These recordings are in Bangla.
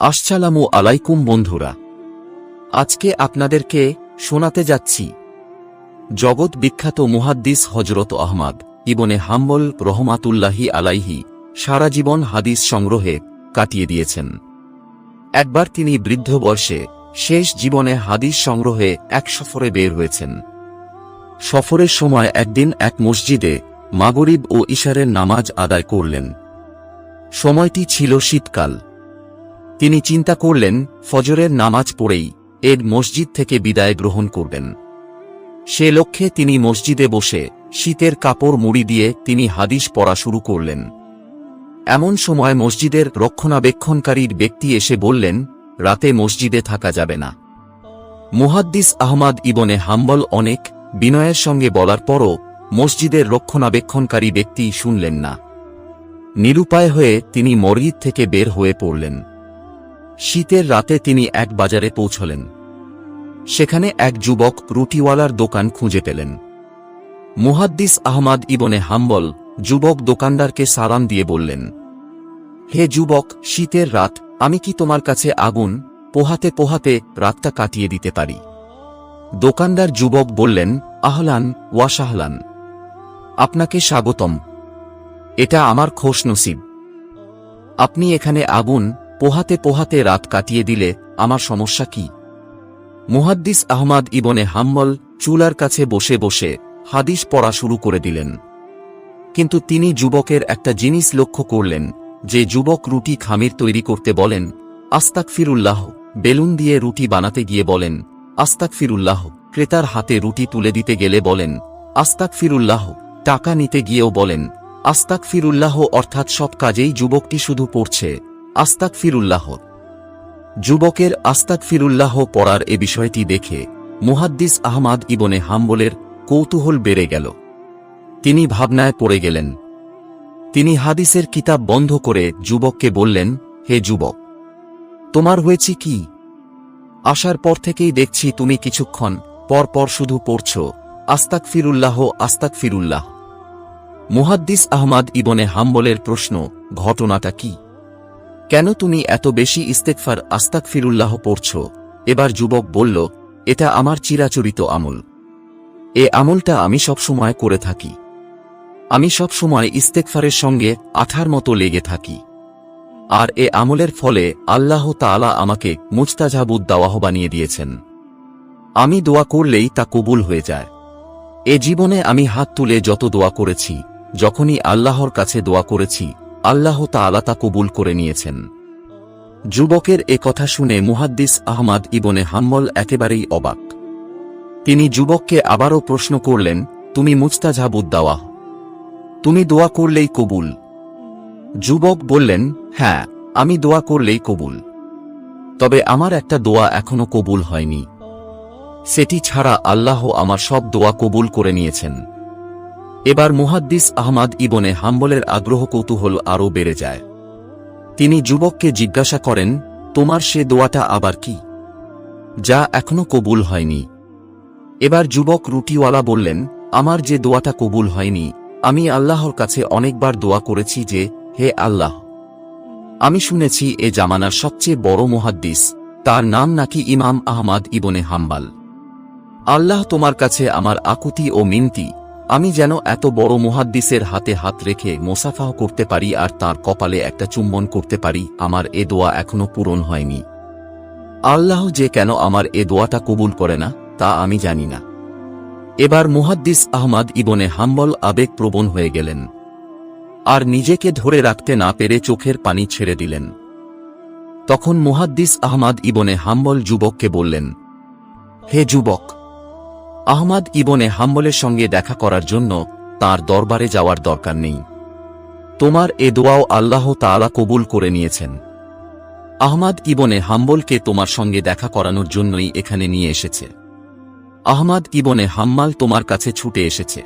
আসসালামু আলাইকুম বন্ধুরা। আজকে আপনাদেরকে শোনাতে যাচ্ছি জগৎ বিখ্যাত মুহাদ্দিস হজরত আহমদ ইবনে হাম্বল রহমাতুল্লাহি আলাইহি সারা জীবন হাদিস সংগ্রহে কাটিয়ে দিয়েছেন। একবার তিনি বৃদ্ধ বর্ষে শেষ জীবনে হাদিস সংগ্রহে এক সফরে বের হয়েছেন। সফরের সময় একদিন এক মসজিদে মাগরিব ও ইশারের নামাজ আদায় করলেন। সময়টি ছিল শীতকাল। তিনি চিন্তা করলেন, ফজরের নামাজ পড়েই এর মসজিদ থেকে বিদায় গ্রহণ করবেন। সে লক্ষ্যে তিনি মসজিদে বসে শীতের কাপড় মুড়ি দিয়ে তিনি হাদিস পড়া শুরু করলেন। এমন সময় মসজিদের রক্ষণাবেক্ষণকারীর ব্যক্তি এসে বললেন, রাতে মসজিদে থাকা যাবে না। মুহাদ্দিস আহমাদ ইবনে হাম্বল অনেক বিনয়ের সঙ্গে বলার পরও মসজিদের রক্ষণাবেক্ষণকারী ব্যক্তি শুনলেন না। নিরুপায় হয়ে তিনি মসজিদ থেকে বের হয়ে পড়লেন। শীতের রাতে তিনি এক বাজারে পৌঁছলেন। সেখানে এক যুবক রুটিওয়ালার দোকান খুঁজে পেলেন। মুহাদ্দিস আহমাদ ইবনে হাম্বল যুবক দোকানদারকে সালাম দিয়ে বললেন, হে যুবক, শীতের রাত, আমি কি তোমার কাছে আগুন, পোহাতে পোহাতে রাতটা কাটিয়ে দিতে পারি? দোকানদার যুবক বললেন, আহলান ওয়াশাহলান আপনাকে স্বাগতম। এটা আমার খোশ নসিব আপনি এখানে আগুন পোহাতে পোহাতে রাত কাটিয়ে দিলে আমার সমস্যা কি? মুহাদ্দিস আহমাদ ইবনে হাম্মল চুলার কাছে বসে বসে হাদিস পড়া শুরু করে দিলেন। কিন্তু তিনি যুবকের একটা জিনিস লক্ষ্য করলেন, যে যুবক রুটি খামির তৈরি করতে বলেন আস্তাক ফিরুল্লাহ বেলুন দিয়ে রুটি বানাতে গিয়ে বলেন আস্তাক ফিরুল্লাহ ক্রেতার হাতে রুটি তুলে দিতে গেলে বলেন আস্তাক ফিরুল্লাহ টাকা নিতে গিয়েও বলেন আস্তাক ফিরুল্লাহ অর্থাৎ সব কাজেই যুবকটি শুধু পড়ছে। আস্তাক ফিরুল্লাহ যুবকের আস্তাক ফিরুল্লাহ পড়ার এ বিষয়টি দেখে মুহাদ্দিস আহমাদ ইবনে হাম্বলের কৌতূহল বেড়ে গেল। তিনি ভাবনায় পড়ে গেলেন। তিনি হাদিসের কিতাব বন্ধ করে যুবককে বললেন, হে যুবক, তোমার হয়েছে কি? আসার পর থেকেই দেখছি তুমি কিছুক্ষণ পর পর শুধু পড়ছ আস্তাক ফিরুল্লাহ আস্তাক ফিরুল্লাহ মুহাদ্দিস আহমাদ ইবনে হাম্বলের প্রশ্ন, ঘটনাটা কি? কেন তুমি এত বেশি ইস্তেকফার আস্তাক ফিরুল্লাহ পড়ছ? এবার যুবক বলল, এটা আমার চিরাচরিত আমল। এ আমলটা আমি সবসময় করে থাকি। আমি সবসময় ইস্তেকফারের সঙ্গে আঠার মতো লেগে থাকি। আর এ আমলের ফলে আল্লাহ তাআলা আমাকে মুজতাজাবুদ দাওয়াহ বানিয়ে দিয়েছেন। আমি দোয়া করলেই তা কবুল হয়ে যায়। এ জীবনে আমি হাত তুলে যত দোয়া করেছি, যখনই আল্লাহর কাছে দোয়া করেছি আল্লাহ তাআলা তা কবুল করে নিয়েছেন। যুবকের এ কথা শুনে মুহাদ্দিস আহমাদ ইবনে হাম্মল একেবারেই অবাক। তিনি যুবককে আবারও প্রশ্ন করলেন, তুমি মুস্তাজাবুদ দাওয়া তুমি দোয়া করলেই কবুল? যুবক বললেন হ্যাঁ আমি দোয়া করলেই কবুল। তবে আমার একটা দোয়া এখনও কবুল হয়নি। সেটি ছাড়া আল্লাহ আমার সব দোয়া কবুল করে নিয়েছেন। এবার মুহাদ্দিস আহমাদ ইবনে হাম্বলের আগ্রহ কৌতূহল আরও বেড়ে যায়। তিনি যুবককে জিজ্ঞাসা করেন, তোমার সে দোয়াটা আবার কি? যা এখনও কবুল হয়নি। এবার যুবক রুটিওয়ালা বললেন, আমার যে দোয়াটা কবুল হয়নি, আমি আল্লাহর কাছে অনেকবার দোয়া করেছি যে, হে আল্লাহ, আমি শুনেছি এ জামানার সবচেয়ে বড় মুহাদ্দিস, তার নাম নাকি ইমাম আহমাদ ইবনে হাম্বাল। আল্লাহ তোমার কাছে আমার আকুতি ও মিনতি আমি যেন এত বড় মুহাদ্দিসের হাতে হাত রেখে মোসাফাহ করতে পারি আর তার কপালে একটা চুম্বন করতে পারি, আমার এ দোয়া এখনও পূরণ হয়নি। আল্লাহ যে কেন আমার এ দোয়াটা কবুল করে না, তা আমি জানি না। এবার মুহাদ্দিস আহমাদ ইবনে হাম্বল আবেগপ্রবণ হয়ে গেলেন। আর নিজেকে ধরে রাখতে না পেরে চোখের পানি ছেড়ে দিলেন। তখন মুহাদ্দিস আহমাদ ইবনে হাম্বল যুবককে বললেন, হে যুবক আহমাদ ইবনে হাম্বলের সঙ্গে দেখা করার জন্য তার দরবারে যাওয়ার দরকার নেই। তোমার এ দোয়াও আল্লাহ তাআলা কবুল করে নিয়েছেন। আহমাদ ইবনে হাম্বলকে তোমার সঙ্গে দেখা করানোর জন্যই এখানে নিয়ে এসেছে। আহমাদ ইবনে হাম্মাল তোমার কাছে ছুটে এসেছে।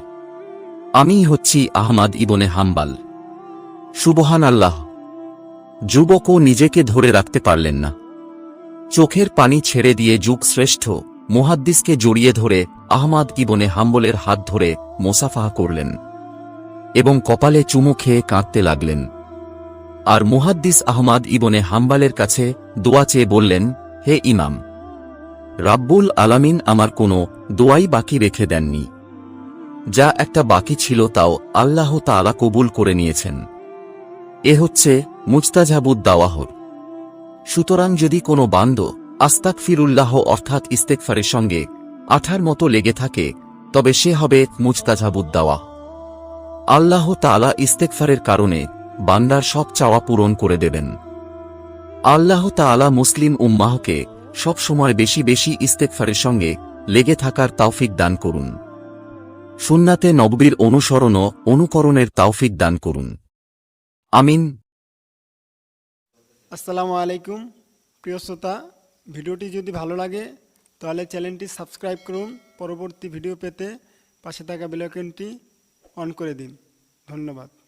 আমি হচ্ছি আহমাদ ইবনে হাম্বাল। সুবহান আল্লাহ যুবকও নিজেকে ধরে রাখতে পারলেন না। চোখের পানি ছেড়ে দিয়ে যুগ শ্রেষ্ঠ। মুহাদ্দিসকে জড়িয়ে ধরে আহমাদ ইবনে হাম্বলের হাত ধরে মোসাফাহা করলেন এবং কপালে চুমু খেয়ে কাঁদতে লাগলেন। আর মুহাদ্দিস আহমাদ ইবনে হাম্বালের কাছে দোয়া চেয়ে বললেন, হে ইমাম, রাব্বুল আলামিন আমার কোনো দোয়াই বাকি রেখে দেননি। যা একটা বাকি ছিল তাও আল্লাহ তাআলা কবুল করে নিয়েছেন। এ হচ্ছে মুজতাজাবুদ দাওয়াহর। সুতরাং যদি কোনো বান্দ আস্তাক ফিরুল্লাহ অর্থাৎ ইস্তেকফারের সঙ্গে আঠার মতো লেগে থাকে, তবে সে হবে মুজতাজাবুদ দাওয়া আল্লাহ তাআলা ইস্তেকফারের কারণে বান্দার সব চাওয়া পূরণ করে দেবেন। আল্লাহ তাআলা মুসলিম উম্মাহকে সব সময় বেশি বেশি ইস্তেকফারের সঙ্গে লেগে থাকার তাওফিক দান করুন। সুন্নাতে নববীর অনুসরণ ও অনুকরণের তাওফিক দান করুন। আমিন। আসসালামু আলাইকুম, প্রিয় শ্রোতা। ভিডিওটি যদি ভালো লাগে, তাহলে চ্যানেলটি সাবস্ক্রাইব করুন। পরবর্তী ভিডিও পেতে পাশে থাকা বেলাইকনটি অন করে দিন। ধন্যবাদ।